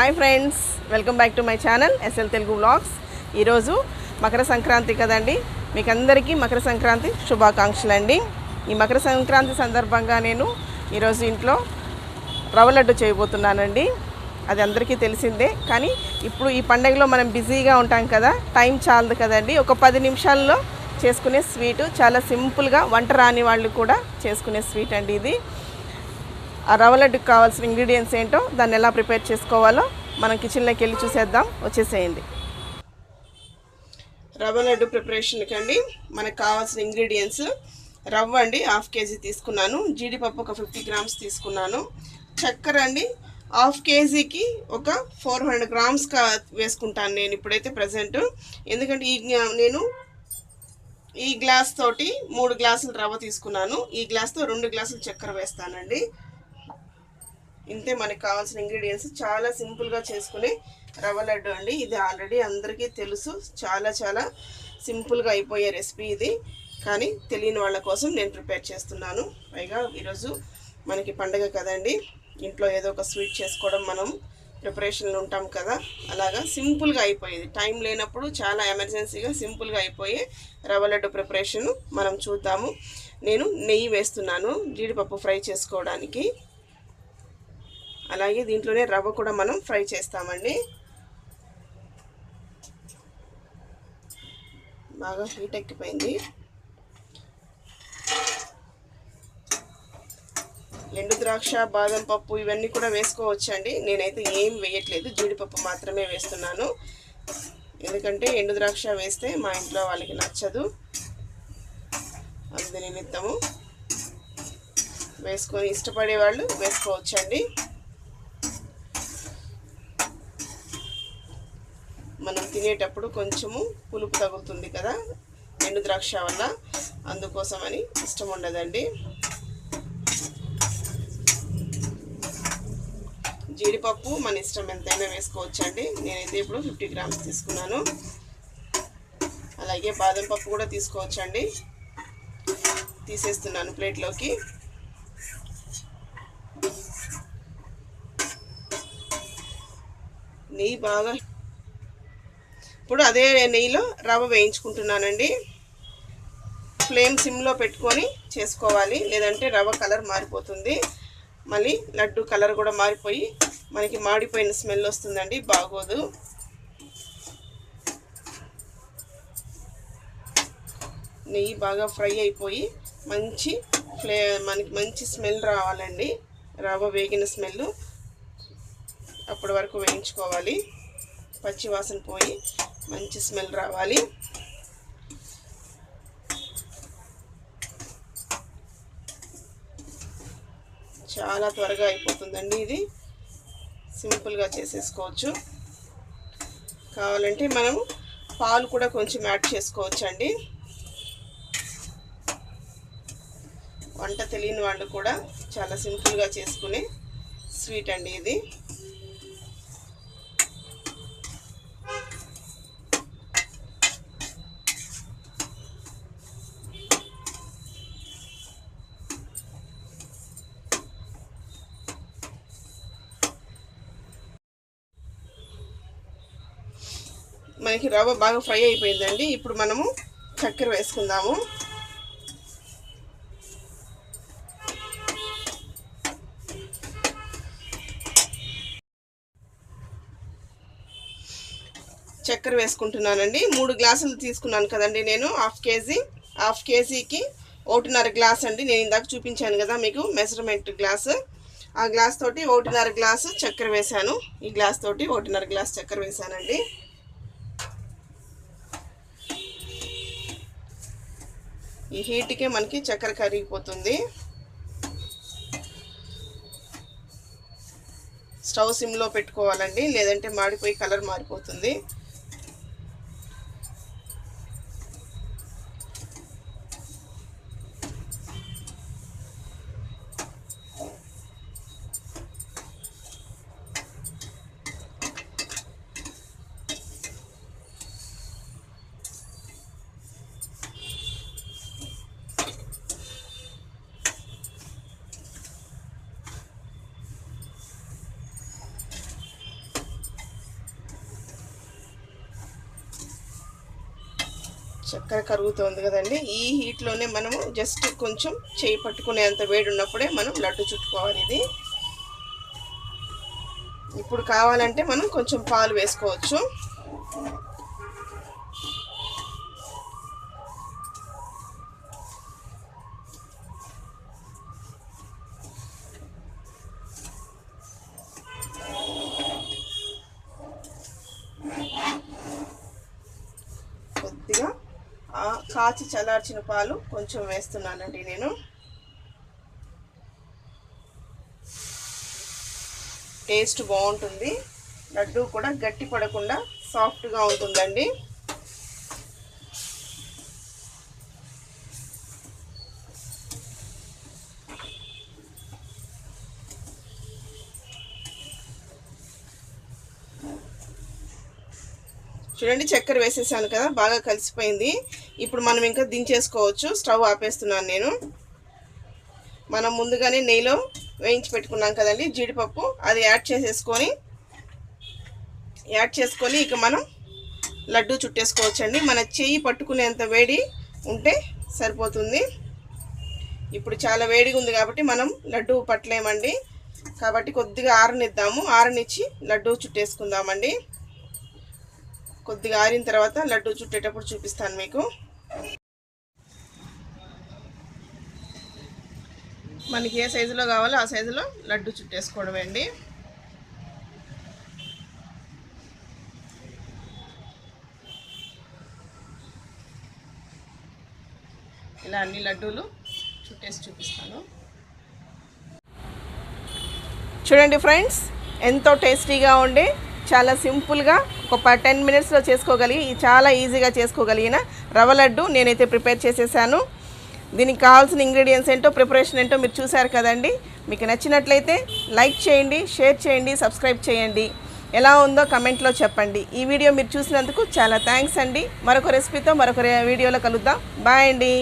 Hi friends welcome back to my channel SL Telugu blogs ఈరోజు మకర సంక్రాంతి కదండి. మీకు అందరికీ మకర సంక్రాంతి శుభాకాంక్షలు అండి ఈ మకర సంక్రాంతి సందర్భంగా నేను ఈరోజు ఇంట్లో రవ్వ లడ్డు చేయబోతున్నానండి. అది అందరికీ తెలిసిందే. కానీ ఇప్పుడు ఈ పండగలో మనం బిజీగా ఉంటాం కదా టైం చాలదు కదండి. ఒక పది నిమిషాల్లో చేసుకునే స్వీటు చాలా సింపుల్గా వంట రాని వాళ్ళు కూడా చేసుకునే స్వీట్ అండి ఇది. ఆ రవ్వ లడ్డుకి కావాల్సిన ఇంగ్రీడియంట్స్ ఏంటో దాన్ని ఎలా ప్రిపేర్ చేసుకోవాలో మనం కిచెన్లోకి వెళ్ళి చూసేద్దాం. వచ్చేసేయండి. రవ్వ లడ్డు ప్రిపరేషన్కి అండి మనకు కావాల్సిన ఇంగ్రీడియంట్స్ రవ్వ అండి హాఫ్ కేజీ తీసుకున్నాను. జీడిపప్పు ఒక ఫిఫ్టీ గ్రామ్స్ తీసుకున్నాను. చక్కెర అండి హాఫ్ కేజీకి ఒక ఫోర్ హండ్రెడ్ గ్రామ్స్ కా వేసుకుంటాను నేను ఇప్పుడైతే ప్రజెంట్ ఎందుకంటే ఈ నేను ఈ గ్లాస్ తోటి మూడు గ్లాసులు రవ్వ తీసుకున్నాను. ఈ గ్లాస్తో రెండు గ్లాసులు చక్కెర వేస్తానండి. ఇంతే మనకి కావాల్సిన ఇంగ్రీడియంట్స్ చాలా సింపుల్గా చేసుకునే రవ్వ లడ్డు అండి. ఇది ఆల్రెడీ అందరికీ తెలుసు. చాలా చాలా సింపుల్గా అయిపోయే రెసిపీ ఇది. కానీ తెలియని వాళ్ళ కోసం నేను ప్రిపేర్ చేస్తున్నాను. పైగా ఈరోజు మనకి పండగ కదండి. ఇంట్లో ఏదో ఒక స్వీట్ చేసుకోవడం మనం ప్రిపరేషన్లు ఉంటాం కదా. అలాగా సింపుల్గా అయిపోయేది. టైం లేనప్పుడు చాలా ఎమర్జెన్సీగా సింపుల్గా అయిపోయే రవ్వ లడ్డు ప్రిపరేషన్ మనం చూద్దాము. నేను నెయ్యి వేస్తున్నాను జీడిపప్పు ఫ్రై చేసుకోవడానికి. అలాగే దీంట్లోనే రవ్వ కూడా మనం ఫ్రై చేస్తామండి. బాగా హీట్ ఎక్కిపోయింది. ఎండు ద్రాక్ష బాదం పప్పు ఇవన్నీ కూడా వేసుకోవచ్చండి. నేనైతే ఏం వేయట్లేదు. జీడిపప్పు మాత్రమే వేస్తున్నాను. ఎందుకంటే ఎండు ద్రాక్ష వేస్తే మా ఇంట్లో వాళ్ళకి నచ్చదు. అందు నిమిత్తము వేసుకొని ఇష్టపడే వాళ్ళు వేసుకోవచ్చండి. మనం తినేటప్పుడు కొంచెము పులుపు తగులుతుంది కదా ఎండు ద్రాక్ష వల్ల. అందుకోసమని ఇష్టం ఉండదండి. జీడిపప్పు మన ఇష్టం ఎంతైనా వేసుకోవచ్చండి. నేనైతే ఇప్పుడు ఫిఫ్టీ గ్రామ్స్ తీసుకున్నాను. అలాగే బాదం పప్పు కూడా తీసుకోవచ్చండి. తీసేస్తున్నాను ప్లేట్లోకి. నెయ్యి బాగా ఇప్పుడు అదే నెయ్యిలో రవ్వ వేయించుకుంటున్నానండి. ఫ్లేమ్ సిమ్లో పెట్టుకొని చేసుకోవాలి. లేదంటే రవ్వ కలర్ మారిపోతుంది. మళ్ళీ లడ్డు కలర్ కూడా మారిపోయి మనకి మాడిపోయిన స్మెల్ వస్తుందండి. బాగోదు. నెయ్యి బాగా ఫ్రై అయిపోయి మంచి ఫ్లే మనకి మంచి స్మెల్ రావాలండి. రవ్వ వేగిన స్మెల్ అప్పటి వరకు వేయించుకోవాలి. పచ్చి వాసన పోయి మంచి స్మెల్ రావాలి. చాలా త్వరగా అయిపోతుందండి ఇది. సింపుల్గా చేసేసుకోవచ్చు. కావాలంటే మనం పాలు కూడా కొంచెం యాడ్ చేసుకోవచ్చు అండి వంట తెలియని వాళ్ళు కూడా చాలా సింపుల్గా చేసుకునే స్వీట్ అండి ఇది. మనకి రవ్వ బాగా ఫ్రై అయిపోయిందండి. ఇప్పుడు మనము చక్కెర వేసుకుందాము. చక్కెర వేసుకుంటున్నానండి. మూడు గ్లాసులు తీసుకున్నాను కదండి నేను. హాఫ్ కేజీ హాఫ్ కేజీకి ఒకటిన్నర గ్లాస్ అండి. నేను ఇందాక చూపించాను కదా మీకు మెజర్మెంట్ గ్లాస్. ఆ గ్లాస్ తోటి ఒకటిన్నర గ్లాసు చక్కెర వేశాను. ఈ గ్లాస్ తోటి ఒకటిన్నర గ్లాస్ చక్కెర వేశానండి. ఈ హీట్కే మనకి చక్కెర కరిగిపోతుంది. స్టవ్ సిమ్లో పెట్టుకోవాలండి లేదంటే మాడిపోయి కలర్ మారిపోతుంది. చక్కెర కరుగుతోంది కదండి. ఈ హీట్లోనే మనము జస్ట్ కొంచెం చేయి పట్టుకునేంత వేడి ఉన్నప్పుడే మనం లడ్డు చుట్టుకోవాలి ఇది. ఇప్పుడు కావాలంటే మనం కొంచెం పాలు వేసుకోవచ్చు. కొద్దిగా కాచి చల్లార్చిన పాలు కొంచెం వేస్తున్నానండి నేను. టేస్ట్ బాగుంటుంది. లడ్డు కూడా గట్టి పడకుండా సాఫ్ట్గా ఉంటుందండి. చూడండి చక్కెర వేసేసాను కదా బాగా కలిసిపోయింది. ఇప్పుడు మనం ఇంకా దించేసుకోవచ్చు. స్టవ్ ఆపేస్తున్నాను నేను. మనం ముందుగానే నెయ్యిలో వేయించి పెట్టుకున్నాం కదండి జీడిపప్పు. అది యాడ్ చేసేసుకొని యాడ్ చేసుకొని ఇక మనం లడ్డు చుట్టేసుకోవచ్చండి. మన చెయ్యి పట్టుకునేంత వేడి ఉంటే సరిపోతుంది. ఇప్పుడు చాలా వేడిగా ఉంది కాబట్టి మనం లడ్డు పట్టలేమండి. కాబట్టి కొద్దిగా ఆరనిద్దాము. ఆరనిచ్చి లడ్డు చుట్టేసుకుందామండి. కొద్దిగా ఆరిన తర్వాత లడ్డు చుట్టేటప్పుడు చూపిస్తాను మీకు. మనకి ఏ సైజులో కావాలో ఆ సైజులో లడ్డు చుట్టేసుకోవడం అండి. ఇలా అన్ని లడ్డూలు చుట్టేసి చూపిస్తాను. చూడండి ఫ్రెండ్స్ ఎంతో టేస్టీగా ఉండే చాలా సింపుల్గా ఒక టెన్ మినిట్స్లో చేసుకోగలిగి చాలా ఈజీగా చేసుకోగలిగిన రవ్వ లడ్డు నేనైతే ప్రిపేర్ చేసేసాను. దీనికి కావాల్సిన ఇంగ్రీడియంట్స్ ఏంటో ప్రిపరేషన్ ఏంటో మీరు చూసారు కదండి. మీకు నచ్చినట్లయితే లైక్ చేయండి షేర్ చేయండి సబ్స్క్రైబ్ చేయండి. ఎలా ఉందో కమెంట్లో చెప్పండి. ఈ వీడియో మీరు చూసినందుకు చాలా థ్యాంక్స్ అండి. మరొక రెసిపీతో మరొక వీడియోలో కలుద్దాం. బాయ్ అండి.